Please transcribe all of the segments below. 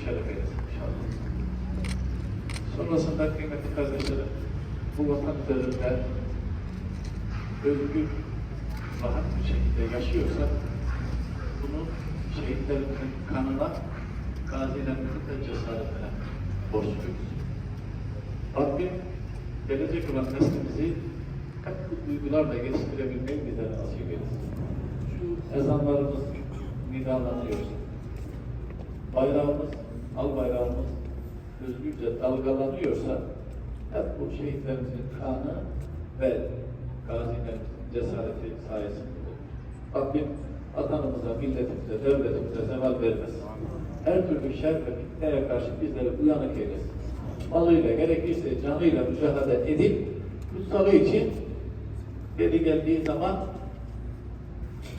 müşerref eylesin inşallah. Sonrasında kıymetli kardeşlerim, bu vatan üzerinde özgür, rahat bir şekilde yaşıyorsak, bunu şehitlerimizin kanına, gazilerimizin de cesaretine borçluyuz. Rabbim gelecek olan neslimizi bu duygularla yetiştirebilmeyi bize nasip etsin. Şu ezanlarımız nidalanıyor. Bayrağımız, al bayrağımız özgürce dalgalanıyorsa hep bu şehitlerimizin kanı ve gazilerimizin cesareti sayesinde olur. Rabbim vatanımıza, milletimize, devletimize zeval vermesin. Her türlü şer ve fitneye karşı bizleri uyanık eylesin. Malıyla, gerekirse canıyla mücadele edip kutsalı için geri geldiği zaman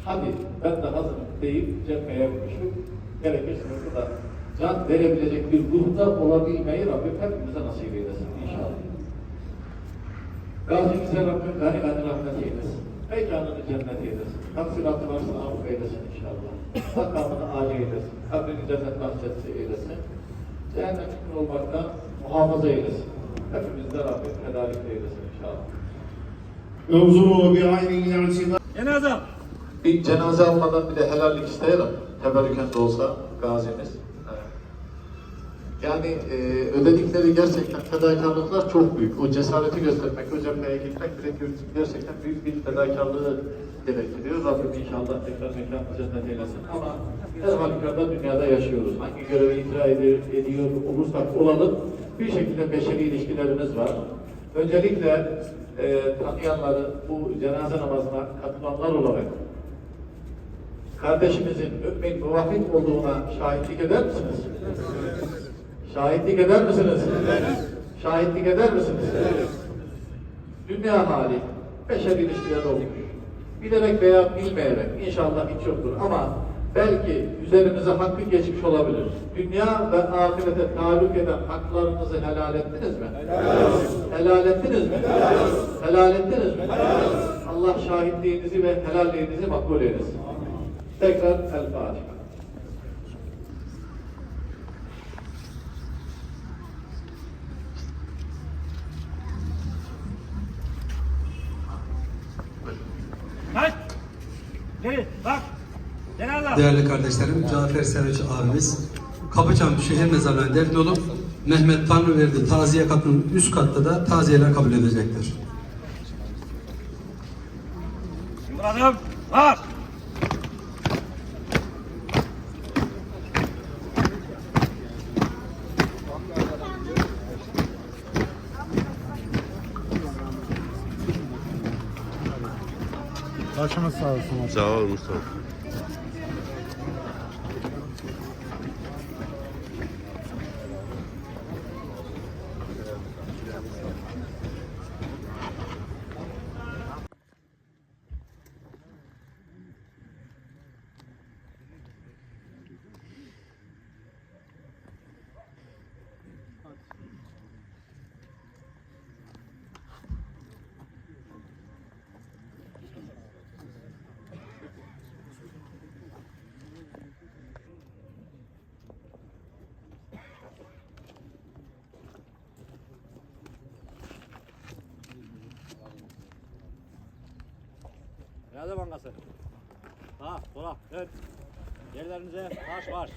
hadi ben de hazırım deyip cepheye koşup gerekirse orada can verebilecek bir ruhda olabilmeyi Rabbim hepimize nasip eylesin inşallah. Gazimize Rabbim gani gani rahmet eylesin. Mekanını cennet eylesin. Taksiratı varsa affı eylesin inşallah. Makamını âli eylesin. Kabrini cennet bahçesi eylesin. Cehennem hükmü olmaktan muhafaza eylesin. Hepimizde Rabbim helallik eylesin inşallah. Mevzunu bi aynin yansıda. Cenaze. Bir cenaze almadan bile helallik isteyelim. Teberrüken de olsa gazimiz. Yani e, ödedikleri gerçekten fedakarlıklar çok büyük. O cesareti göstermek, o cepheye gitmek bile ger- gerçekten büyük bir fedakarlığı gerektiriyor. Rabbim inşallah tekrar mekanı cennet eylesin. Ama her halükarda dünyada yaşıyoruz. Hangi görevi icra ediyor, olursak olalım bir şekilde beşeri ilişkilerimiz var. Öncelikle e, tanıyanları bu cenaze namazına katılanlar olarak kardeşimizin mümin muvafık olduğuna şahitlik eder misiniz? Şahitlik eder misiniz? Şahitlik eder misiniz? Dünya hali, beşer ilişkiler olmuş. Bilerek veya bilmeyerek inşallah hiç yoktur ama belki üzerimize hakkı geçmiş olabilir. Dünya ve ahirete taluk eden haklarınızı helal ettiniz mi? Helal ettiniz mi? Helal ettiniz mi? Allah şahitliğinizi ve helalliğinizi makbul eylesin. Tekrar El Fatiha. Kaç. Geri. Bak. Cenaze. Değerli kardeşlerim, Cafer Sevinç abimiz Kapıçam Şehir Mezarlığı'na defn olup Mehmet Tanrıverdi taziye katının üst katta da taziyeler kabul edecektir. Yumradım. Bak. Başımız sağ olsun. Sağ ol Mustafa. Cenaze bankası. Sağ, sola, dön. Yerlerinize marş marş.